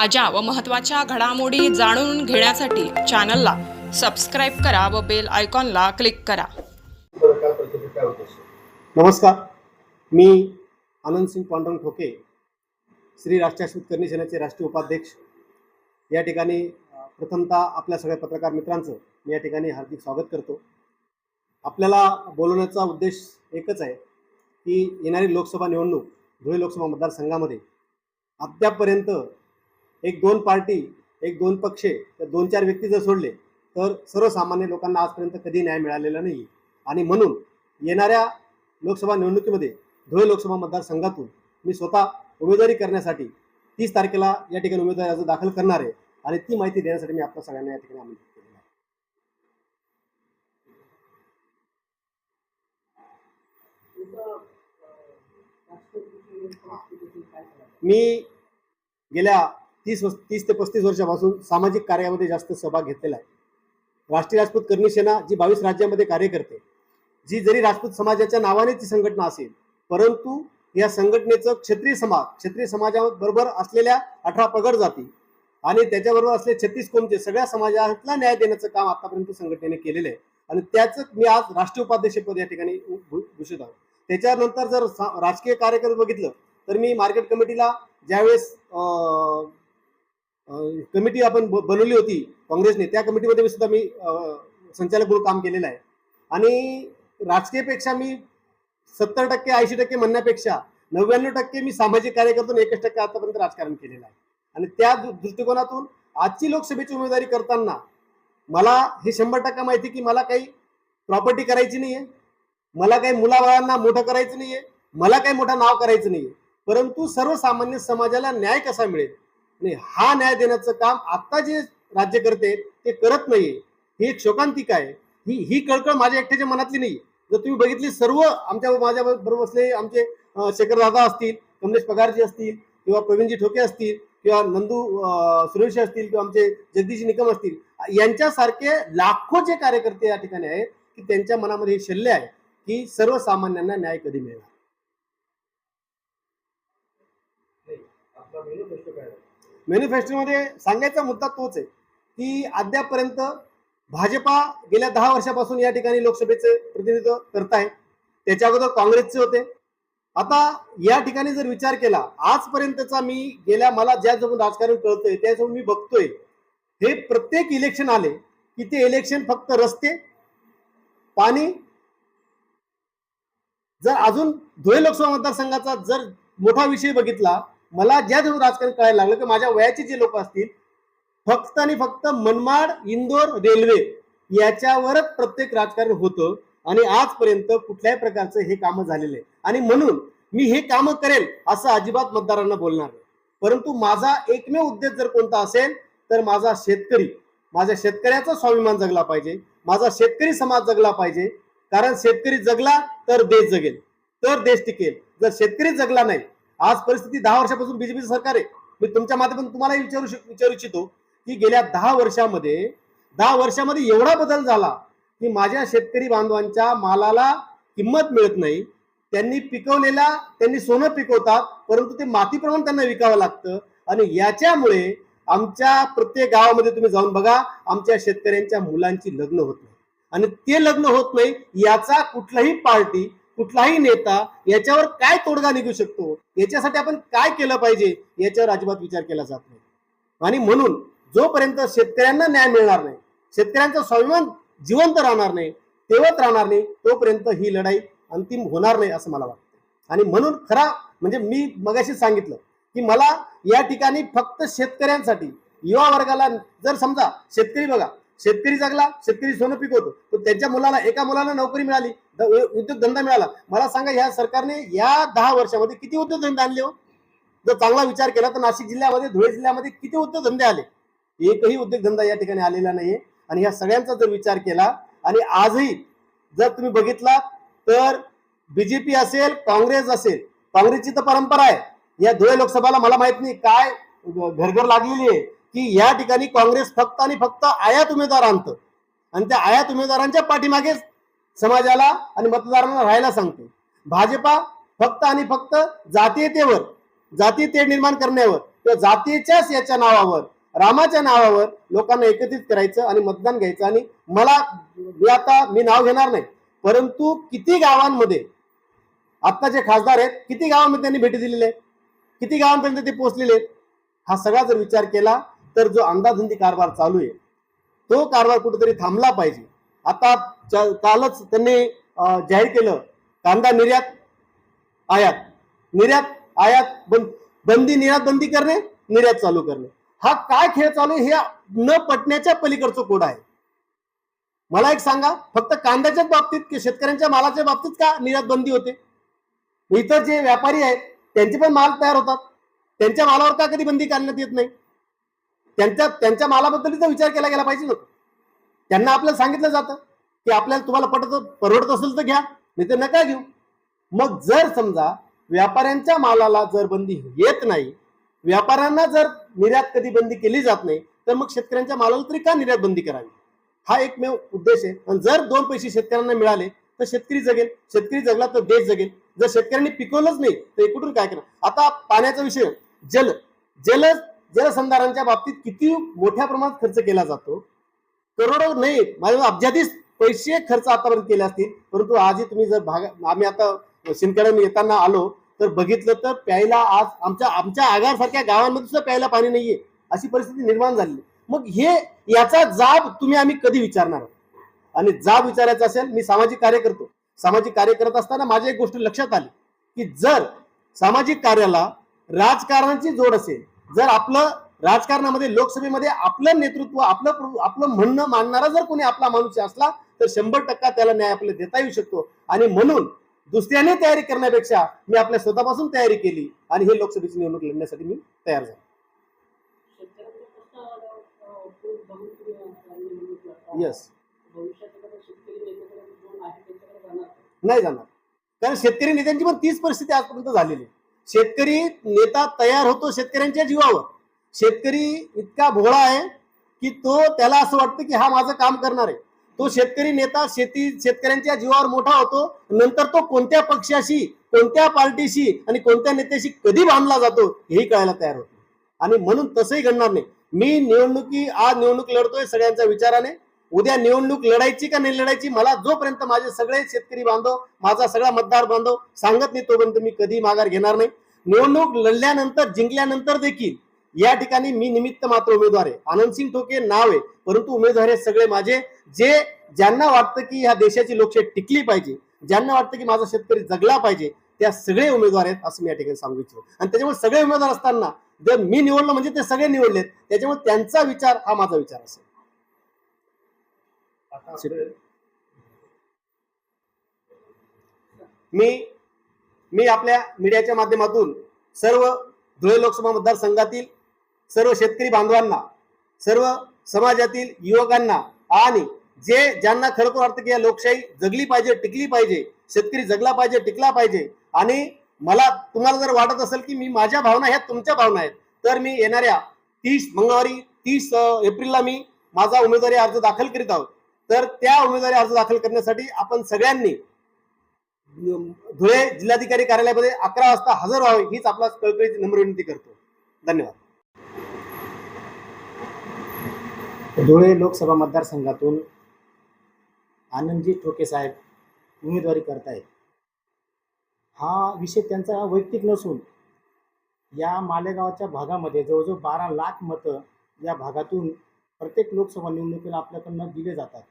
ताज्या व महत्त्वाच्या घडामोडी जाणून घेण्यासाठी चॅनलला सबस्क्राईब करा व बेल आयकॉनला क्लिक करा. नमस्कार. मी आनंदसिंग पांडुरंग ठोके श्री राष्ट्रीय करणी सेनेचे राष्ट्रीय उपाध्यक्ष. या ठिकाणी प्रथमतः आपल्या सगळ्या पत्रकार मित्रांचं मी या ठिकाणी हार्दिक स्वागत करतो. आपल्याला बोलवण्याचा उद्देश एकच आहे की येणारी लोकसभा निवडणूक धुळे लोकसभा मतदारसंघामध्ये अद्यापपर्यंत एक दोन पार्टी एक दोन पक्ष दोन चार व्यक्ती जर सोडले तर सर्वसामान्य लोकांना आजपर्यंत कधी न्याय मिळालेला नाही आणि म्हणून येणाऱ्या लोकसभा निवडणुकीमध्ये धुळे लोकसभा मतदारसंघातून मी स्वतः उमेदवारी करण्यासाठी तीस तारखेला या ठिकाणी उमेदवारी अर्ज दाखल करणार आहे. आणि ती माहिती देण्यासाठी मी आपल्या सगळ्यांना या ठिकाणी आमंत्रित केलेलं आहे. मी गेल्या तीस तीस ते पस्तीस वर्षापासून सामाजिक कार्यामध्ये जास्त सहभाग घेतलेला आहे. राष्ट्रीय राजपूत कर्मी सेना जी बावीस राज्यामध्ये कार्य करते. जी जरी राजपूत समाजाच्या नावाने ती संघटना असेल परंतु या संघटनेचं क्षत्रिय समाज क्षत्रिय समाजाबरोबर असलेल्या अठरा पगड जाती आणि त्याच्याबरोबर असले छत्तीस कोमचे सगळ्या समाजातला न्याय देण्याचं काम आतापर्यंत संघटनेने केलेलं आहे. आणि त्याच मी आज राष्ट्रीय उपाध्यक्षपद या ठिकाणी घोषित आहोत त्याच्यानंतर जर राजकीय कार्यक्रम बघितलं तर मी मार्केट कमिटीला ज्यावेळेस अं, कमिटी आपण बनवली होती काँग्रेसने. त्या कमिटीमध्ये मी सुद्धा मी संचालक म्हणून काम केलेलं आहे. आणि राजकीयपेक्षा मी सत्तर टक्के ऐंशी टक्के म्हणण्यापेक्षा नव्याण्णव टक्के मी सामाजिक कार्य करतो एकच टक्के आतापर्यंत राजकारण केलेलं आहे. आणि त्या दृष्टिकोनातून आजची लोकसभेची उमेदवारी करताना मला हे शंभर टक्का माहिती की मला काही प्रॉपर्टी करायची नाहीये. मला काही मुलाबाळांना मोठं करायचं नाहीये. मला काही मोठं नाव करायचं नाहीये. परंतु सर्वसामान्य समाजाला न्याय कसा मिळेल? आणि हा न्याय देण्याचं काम आता जे राज्यकर्ते करते ते करत नाहीये. ही एक शोकांतिका आहे. ही ही कळकळ माझ्या एकट्याच्या मनातली नाही जर तुम्ही बघितली सर्व आमच्या माझ्या बरोबर असले आमचे शेखर दादा असतील कमलेश पगारजी असतील किंवा प्रवीणजी ठोके असतील किंवा नंदू सुरेश असतील किंवा आमचे जगदीश निकम असतील यांच्यासारखे लाखो जे कार्यकर्ते या ठिकाणी आहेत की त्यांच्या मनामध्ये हे शल्य आहे की सर्वसामान्यांना न्याय कधी मिळणार नाही आपला मॅनिफेस्टो काय आहे? मॅनिफेस्टोमध्ये सांगायचा मुद्दा तोच आहे की अद्यापपर्यंत भाजपा गेल्या दहा वर्षापासून या ठिकाणी लोकसभेचे प्रतिनिधित्व करताय. त्याच्या अगोदर काँग्रेसचे होते. आता या ठिकाणी जर विचार केला आजपर्यंतचा मी गेल्या मला ज्या जमून राजकारण कळतोय त्याजवळ मी बघतोय. हे प्रत्येक इलेक्शन आले की ते इलेक्शन फक्त रस्ते पाणी जर अजून धुळे लोकसभा मतदारसंघाचा जर मोठा विषय बघितला मला ज्या जवळ राजकारण कळायला लागलं की माझ्या वयाचे जे लोक असतील फक्त आणि फक्त मनमाड इंदोर रेल्वे याच्यावरच प्रत्येक राजकारण होतं. आणि आजपर्यंत कुठल्याही प्रकारचं हे कामं झालेले आहे. आणि म्हणून मी हे कामं करेल असं अजिबात मतदारांना बोलणार नाही. परंतु माझा एकमेव उद्देश जर कोणता असेल तर माझा शेतकरी माझ्या शेतकऱ्याचा स्वाभिमान जगला पाहिजे. माझा शेतकरी समाज जगला पाहिजे. कारण शेतकरी जगला तर देश जगेल. तर देश टिकेल. जर शेतकरी जगला नाही आज परिस्थिती दहा वर्षापासून बीजेपीचं सरकार आहे. मी तुमच्या माध्यमातून तुम्हाला विचारू विचारू इच्छितो की गेल्या दहा वर्षामध्ये दहा वर्षामध्ये एवढा बदल झाला की माझ्या शेतकरी बांधवांच्या मालाला किंमत मिळत नाही. त्यांनी पिकवलेला त्यांनी सोनं पिकवतात परंतु ते मातीप्रमाणे त्यांना विकावं लागतं. आणि याच्यामुळे आमच्या प्रत्येक गावामध्ये तुम्ही जाऊन बघा आमच्या शेतकऱ्यांच्या मुलांची लग्न होत नाही. आणि ते लग्न होत नाही याचा कुठलाही पार्टी कुठलाही नेता याच्यावर काय तोडगा निघू शकतो? याच्यासाठी आपण काय केलं पाहिजे? याच्यावर अजिबात विचार केला जात नाही. आणि म्हणून जोपर्यंत शेतकऱ्यांना न्याय मिळणार नाही शेतकऱ्यांचा स्वाभिमान जिवंत राहणार नाही तेवत राहणार नाही तोपर्यंत ही लढाई अंतिम होणार नाही असं मला वाटतं. आणि म्हणून खरा म्हणजे मी मगाशी सांगितलं की मला या ठिकाणी फक्त शेतकऱ्यांसाठी युवा वर्गाला जर समजा शेतकरी बघा शेतकरी जगला शेतकरी सोनं पिकवतो. तर त्यांच्या मुलाला एका मुलाला नोकरी मिळाली उद्योगधंदा मिळाला. मला सांगा या सरकारने या दहा वर्षामध्ये किती उद्योगधंदे आणले हो? जर चांगला विचार केला तर नाशिक जिल्ह्यामध्ये धुळे जिल्ह्यामध्ये किती उद्योगधंदे आले? एकही उद्योगधंदा या ठिकाणी आलेला नाहीये. आणि या सगळ्यांचा जर विचार केला आणि आजही जर तुम्ही बघितला तर बीजेपी असेल काँग्रेस असेल काँग्रेसची तर परंपरा आहे. या धुळे लोकसभाला मला माहीत नाही काय घरघर लागलेली आहे. की या ठिकाणी काँग्रेस फक्त आणि फक्त आयात उमेदवार आणतं. आणि त्या आयात उमेदवारांच्या पाठीमागे समाजाला आणि मतदारांना राहायला सांगते. भाजपा फक्त आणि फक्त जातीयतेवर जातीयते निर्माण करण्यावर किंवा जातीच्याच याच्या नावावर रामाच्या नावावर लोकांना एकत्रित करायचं आणि मतदान घ्यायचं. आणि मला मी आता मी नाव घेणार नाही परंतु किती गावांमध्ये आता जे खासदार आहेत किती गावांमध्ये त्यांनी भेटी दिलेले किती गावांपर्यंत ते पोहोचलेले आहेत? हा सगळा जर विचार केला तर जो अंदाधुंदी कारभार चालू आहे तो कारभार कुठेतरी थांबला पाहिजे. आता कालच त्यांनी जाहीर केलं कांदा निर्यात आयात. निर्यात आयात बंद बंदी निर्यात बंदी करणे निर्यात चालू करणे. हा काय खेळ चालू आहे हे न पटण्याच्या पलीकडचं कोड आहे. मला एक सांगा फक्त कांद्याच्याच बाबतीत की शेतकऱ्यांच्या मालाच्या बाबतीत का निर्यात बंदी होते? इतर जे व्यापारी आहेत त्यांचे पण माल तयार होतात. त्यांच्या मालावर का कधी बंदी करण्यात येत नाही? त्यांच्या त्यांच्या मालाबद्दलचा विचार केला गेला पाहिजे ना त्यांना आपल्याला सांगितलं जातं की आपल्याला तुम्हाला पटत परवडत असेल तर घ्या नाही तर नका घेऊ. मग जर समजा व्यापाऱ्यांच्या मालाला जर बंदी येत नाही व्यापाऱ्यांना जर निर्यात कधी बंदी केली जात नाही तर मग शेतकऱ्यांच्या मालाला तरी का निर्यात बंदी करावी? हा एकमेव उद्देश आहे. आणि जर दोन पैसे शेतकऱ्यांना मिळाले तर शेतकरी जगेल. शेतकरी जगला तर देश जगेल. जर शेतकऱ्यांनी पिकवलंच नाही तर कुठून काय करणार? आता पाण्याचा विषय जल जल जलसंधारणाच्या बाबतीत किती मोठ्या प्रमाणात खर्च केला जातो? करोडो नाही माझ्या अब्जाधीच पैसे खर्च आतापर्यंत केले असतील. परंतु आजही तुम्ही जर भाग आम्ही आता शिंदखेड्याने येताना आलो तर बघितलं तर प्यायला आज आमच्या आमच्या आगारसारख्या गावांमध्ये सुद्धा प्यायला पाणी नाहीये अशी परिस्थिती निर्माण झाली. मग हे याचा जाब तुम्ही आम्ही कधी विचारणार? आणि जाब विचारायचा असेल मी सामाजिक कार्य करतो सामाजिक कार्य करत असताना माझ्या एक गोष्ट लक्षात आली की जर सामाजिक कार्याला राजकारणाची जोड असेल जर आपलं राजकारणामध्ये लोकसभेमध्ये आपलं नेतृत्व आपलं आपलं म्हणणं मानणारा जर कोणी आपला माणूस असला तर शंभर टक्का त्याला न्याय आपल्याला देता येऊ शकतो. आणि म्हणून दुसऱ्याने तयारी करण्यापेक्षा मी आपल्या स्वतःपासून तयारी केली आणि हे लोकसभेची निवडणूक लढण्यासाठी मी तयार झालो. येस नाही जाणार. कारण शेतकरी नेत्यांची पण तीच परिस्थिती आजपर्यंत झालेली आहे. शेतकरी नेता तयार होतो शेतकऱ्यांच्या जीवावर. शेतकरी इतका भोळा आहे की तो त्याला असं वाटतं की हा माझं काम करणार आहे. तो शेतकरी नेता शेती शेतकऱ्यांच्या जीवावर मोठा होतो. नंतर तो कोणत्या पक्षाशी कोणत्या पार्टीशी आणि कोणत्या नेत्याशी कधी बांधला जातो हेही कळायला तयार होतो आणि म्हणून तसंही घडणार नाही. मी निवडणुकी आज निवडणूक लढतोय सगळ्यांच्या विचाराने. उद्या निवडणूक लढायची का नाही लढायची मला जोपर्यंत माझे सगळे शेतकरी बांधव माझा सगळा मतदार बांधव सांगत नाही तोपर्यंत मी कधी माघार घेणार नाही. निवडणूक लढल्यानंतर जिंकल्यानंतर देखील या ठिकाणी मी निमित्त मात्र उमेदवार आहे. आनंदसिंग ठोके नाव आहे परंतु उमेदवार हे सगळे माझे जे ज्यांना वाटतं की ह्या देशाची लोकशाही टिकली पाहिजे ज्यांना वाटतं की माझा शेतकरी जगला पाहिजे त्या सगळे उमेदवार आहेत असं मी या ठिकाणी सांगू इच्छितो. आणि त्याच्यामुळे सगळे उमेदवार असताना जर मी निवडलं म्हणजे ते सगळे निवडलेत त्याच्यामुळे त्यांचा विचार हा माझा विचार असेल. मी मी आपल्या मीडियाच्या माध्यमातून सर्व धुळे लोकसभा मतदारसंघातील सर्व शेतकरी बांधवांना सर्व समाजातील युवकांना आणि जे ज्यांना खरोखर वाटतं की या लोकशाही जगली पाहिजे टिकली पाहिजे शेतकरी जगला पाहिजे टिकला पाहिजे आणि मला तुम्हाला जर वाटत असेल की मी माझ्या भावना ह्या तुमच्या भावना आहेत तर मी येणाऱ्या तीस मंगळवारी तीस एप्रिलला मी माझा उमेदवारी अर्ज दाखल करीत आहोत. तर त्या उमेदवारी अर्ज दाखल करण्यासाठी आपण सगळ्यांनी धुळे जिल्हाधिकारी कार्यालयामध्ये अकरा वाजता हजर व्हावे हीच आपला कळकळीची नम्र विनंती करतो. धन्यवाद. धुळे लोकसभा मतदारसंघातून आनंदजी ठोके साहेब उमेदवारी करतायत. हा विषय त्यांचा वैयक्तिक नसून या मालेगावच्या भागामध्ये जवळजवळ बारा लाख मतं या भागातून प्रत्येक लोकसभा निवडणुकीला आपल्याकडनं दिले जातात.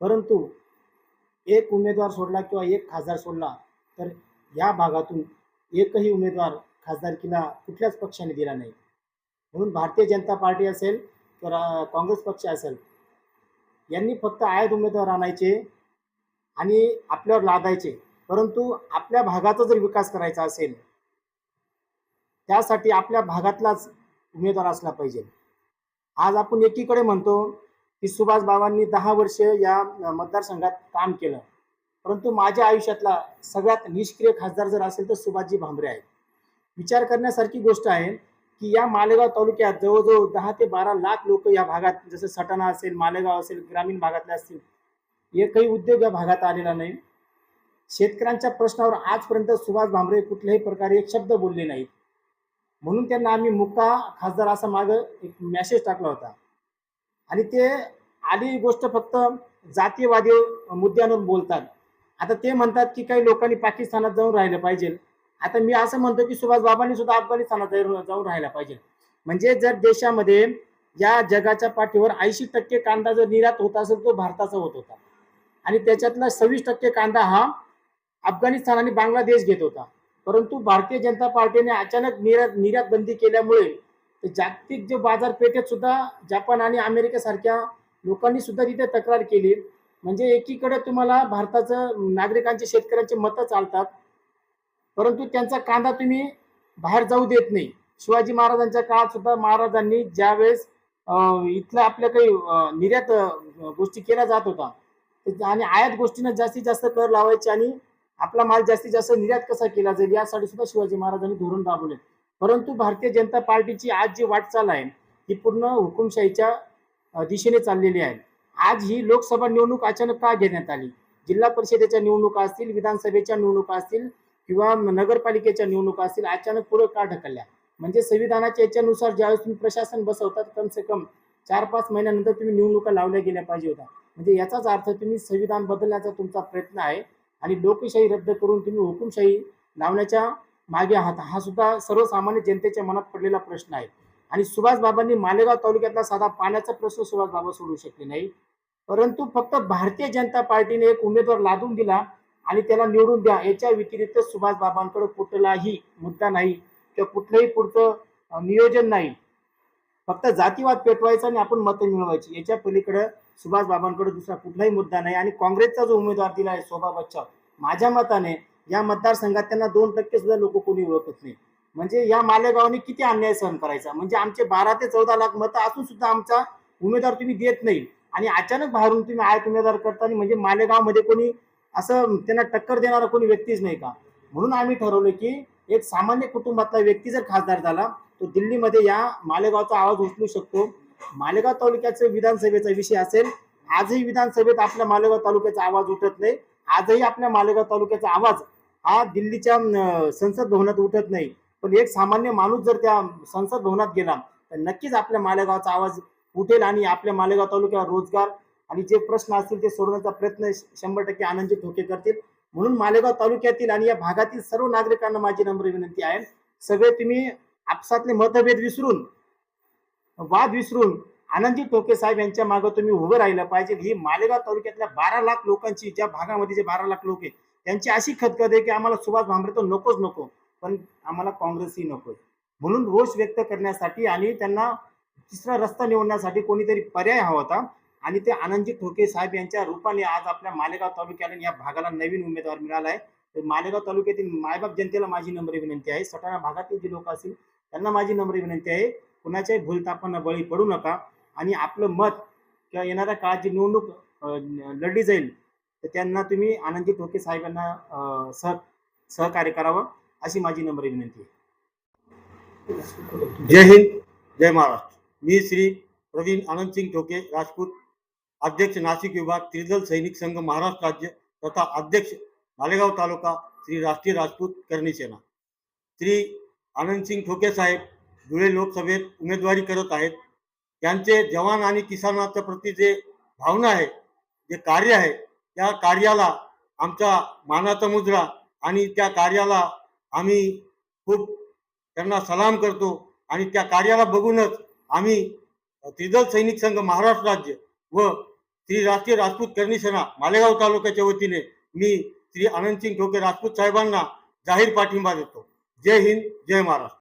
परंतु एक उमेदवार सोडला किंवा एक खासदार सोडला तर या भागातून एकही उमेदवार खासदारकीला कुठल्याच पक्षाने दिला नाही. म्हणून भारतीय जनता पार्टी असेल किंवा काँग्रेस पक्ष असेल यांनी फक्त आयात उमेदवार आणायचे आणि आपल्यावर लादायचे. परंतु आपल्या भागाचा जर विकास करायचा असेल त्यासाठी आपल्या भागातलाच उमेदवार असला पाहिजे. आज आपण एकीकडे म्हणतो की सुभाष बाबांनी दहा वर्ष या मतदारसंघात काम केलं. परंतु माझ्या आयुष्यातला सगळ्यात निष्क्रिय खासदार जर असेल तर सुभाषजी भांबरे आहेत. विचार करण्यासारखी गोष्ट आहे की या मालेगाव तालुक्यात जवळजवळ दहा ते बारा लाख लोक या भागात जसं सटाणा असेल मालेगाव असेल ग्रामीण भागातले असतील एकही उद्योग या भागात आलेला नाही. शेतकऱ्यांच्या प्रश्नावर आजपर्यंत सुभाष भांबरे कुठल्याही प्रकारे एक शब्द बोलले नाहीत. म्हणून त्यांना आम्ही मुक्का खासदार असा मागं एक मेसेज टाकला होता. आणि ते आली गोष्ट फक्त जातीयवादी मुद्द्यांवर बोलतात. आता ते म्हणतात की काही लोकांनी पाकिस्तानात जाऊन राहिलं पाहिजे. आता मी असं म्हणतो की सुभाष बाबांनी सुद्धा अफगाणिस्तानात जाऊन राहिला राहायला पाहिजे. म्हणजे जर देशामध्ये या जगाच्या पाठीवर ऐंशी टक्के कांदा जर निर्यात होत असेल तो भारताचा होत होता. आणि त्याच्यातला सव्वीस टक्के कांदा हा अफगाणिस्तान आणि बांगलादेश घेत होता. परंतु भारतीय जनता पार्टीने अचानक निर्यात निर्यात बंदी केल्यामुळे तर जागतिक जे बाजारपेठेत सुद्धा जपान आणि अमेरिकेसारख्या लोकांनी सुद्धा तिथे तक्रार केली. म्हणजे एकीकडे तुम्हाला भारताचं नागरिकांचे शेतकऱ्यांचे मतं चालतात परंतु त्यांचा कांदा तुम्ही बाहेर जाऊ देत नाही. शिवाजी महाराजांच्या काळात सुद्धा महाराजांनी ज्यावेळेस अं, आपल्या काही निर्यात गोष्टी केल्या जात होता आणि आयात गोष्टींना जास्तीत जास्त कर लावायचे आणि आपला माल जास्तीत जास्त निर्यात कसा केला जाईल यासाठी सुद्धा शिवाजी महाराजांनी धोरण राबवले. परंतु भारतीय जनता पार्टीची आज जी वाटचाल आहे ही पूर्ण हुकुमशाहीच्या दिशेने चाललेली आहे. आज ही लोकसभा निवडणूक अचानक का घेण्यात आली? जिल्हा परिषदेच्या निवडणुका असतील विधानसभेच्या निवडणुका असतील किंवा नगरपालिकेच्या निवडणुका असतील अचानक पुढे का ढकलल्या? म्हणजे संविधानाच्या याच्यानुसार ज्यावेळेस तुम्ही प्रशासन बसवतात कम से कम चार पाच महिन्यानंतर तुम्ही निवडणुका लावल्या गेल्या पाहिजे होत्या. म्हणजे याचाच अर्थ तुम्ही संविधान बदलण्याचा तुमचा प्रयत्न आहे आणि लोकशाही रद्द करून तुम्ही हुकुमशाही लावण्याच्या मागे आहात. हा सुद्धा सर्वसामान्य जनतेच्या मनात पडलेला प्रश्न आहे. आणि सुभाषबाबांनी मालेगाव तालुक्यातला साधा पाण्याचा प्रश्न सुभाषबाबा सोडू सोडवू शकले नाही. परंतु फक्त भारतीय जनता पार्टीने एक उमेदवार लादून दिला आणि त्याला निवडून द्या याच्या व्यतिरिक्त सुभाषबाबांकडे कुठलाही मुद्दा नाही. किंवा कुठलंही पुढचं नियोजन नाही. फक्त जातीवाद पेटवायचा आणि आपण मतं मिळवायची. याच्या पलीकडे सुभाषबाबांकडे दुसरा कुठलाही मुद्दा नाही. आणि काँग्रेसचा जो उमेदवार दिला आहे शोभा बच्चा माझ्या मताने या मतदारसंघात त्यांना दोन टक्के सुद्धा लोक कोणी ओळखत नाही. म्हणजे या मालेगावने किती अन्याय सहन करायचा? म्हणजे आमचे बारा ते चौदा लाख मतं असून सुद्धा आमचा उमेदवार तुम्ही देत नाही. आणि अचानक बाहेरून तुम्ही आयात उमेदवार करताना म्हणजे मालेगावमध्ये कोणी असं त्यांना टक्कर देणारा कोणी व्यक्तीच नाही का? म्हणून आम्ही ठरवलं की एक सामान्य कुटुंबातला व्यक्ती जर खासदार झाला तो दिल्लीमध्ये या मालेगावचा आवाज उचलू शकतो. मालेगाव तालुक्याचं विधानसभेचा विषय असेल आजही विधानसभेत आपल्या मालेगाव तालुक्याचा आवाज उठत नाही. आजही आपल्या मालेगाव तालुक्याचा आवाज हा दिल्लीच्या संसद भवनात उठत नाही. पण एक सामान्य माणूस जर त्या संसद भवनात गेला तर नक्कीच आपल्या मालेगावचा आवाज उठेल आणि आपल्या मालेगाव तालुक्यावर रोजगार आणि जे प्रश्न असतील ते सोडवण्याचा प्रयत्न शंभर टक्के आनंदजी ठोके करतील. म्हणून मालेगाव तालुक्यातील आणि या भागातील सर्व नागरिकांना माझी नम्र विनंती आहे. सगळे तुम्ही आपसातले मतभेद विसरून वाद विसरून आनंदी टोके साहेब यांच्या मागे तुम्ही उभं राहिलं पाहिजे. ही मालेगाव तालुक्यातल्या बारा लाख लोकांची ज्या भागामध्ये जे बारा लाख लोक आहेत त्यांची अशी खतखत आहे की आम्हाला सुभाष भामरे तर नकोच नको पण आम्हाला काँग्रेसही नको म्हणून रोष व्यक्त करण्यासाठी आणि त्यांना तिसरा रस्ता निवडण्यासाठी कोणीतरी पर्याय हवा होता. आणि ते आनंदजी ठोके साहेब यांच्या रूपाने आज आपल्या मालेगाव तालुक्याला या भागाला नवीन उमेदवार मिळाला आहे तर मालेगाव तालुक्यातील मायबाप जनतेला माझी नम्र विनंती आहे. सटाणा भागातील जे लोक असतील त्यांना माझी नम्र विनंती आहे. कुणाच्याही भूलतापांना बळी पडू नका. आणि आपलं मत किंवा येणाऱ्या काळात जी निवडणूक लढली जाईल तर त्यांना तुम्ही आनंदी टोके साहेबांना सह सहकार्य करावं अशी माझी नम्र विनंती आहे. जय हिंद जय महाराष्ट्र. मी श्री प्रवीण आनंद सिंग ठोके राजपूत अध्यक्ष नाशिक विभाग त्रिदल सैनिक संघ महाराष्ट्र राज्य तथा अध्यक्ष मालेगाव तालुका श्री राष्ट्रीय राजपूत करणी सेना. श्री आनंद सिंग ठोके साहेब धुळे लोकसभेत उमेदवारी करत आहेत. त्यांचे जवान आणि किसानाच्या प्रती जे भावना आहे जे कार्य आहे त्या कार्याला आमचा मानाचा मुजरा आणि त्या कार्याला आम्ही खूप त्यांना सलाम करतो आणि त्या कार्याला बघूनच आम्ही त्रिदल सैनिक संघ महाराष्ट्र राज्य व श्री राष्ट्रीय राजपूत करणीसेना मालेगाव तालुक्याच्या वतीने मी श्री आनंदसिंग ठोके राजपूत साहेबांना जाहीर पाठिंबा देतो. जय हिंद जय महाराष्ट्र.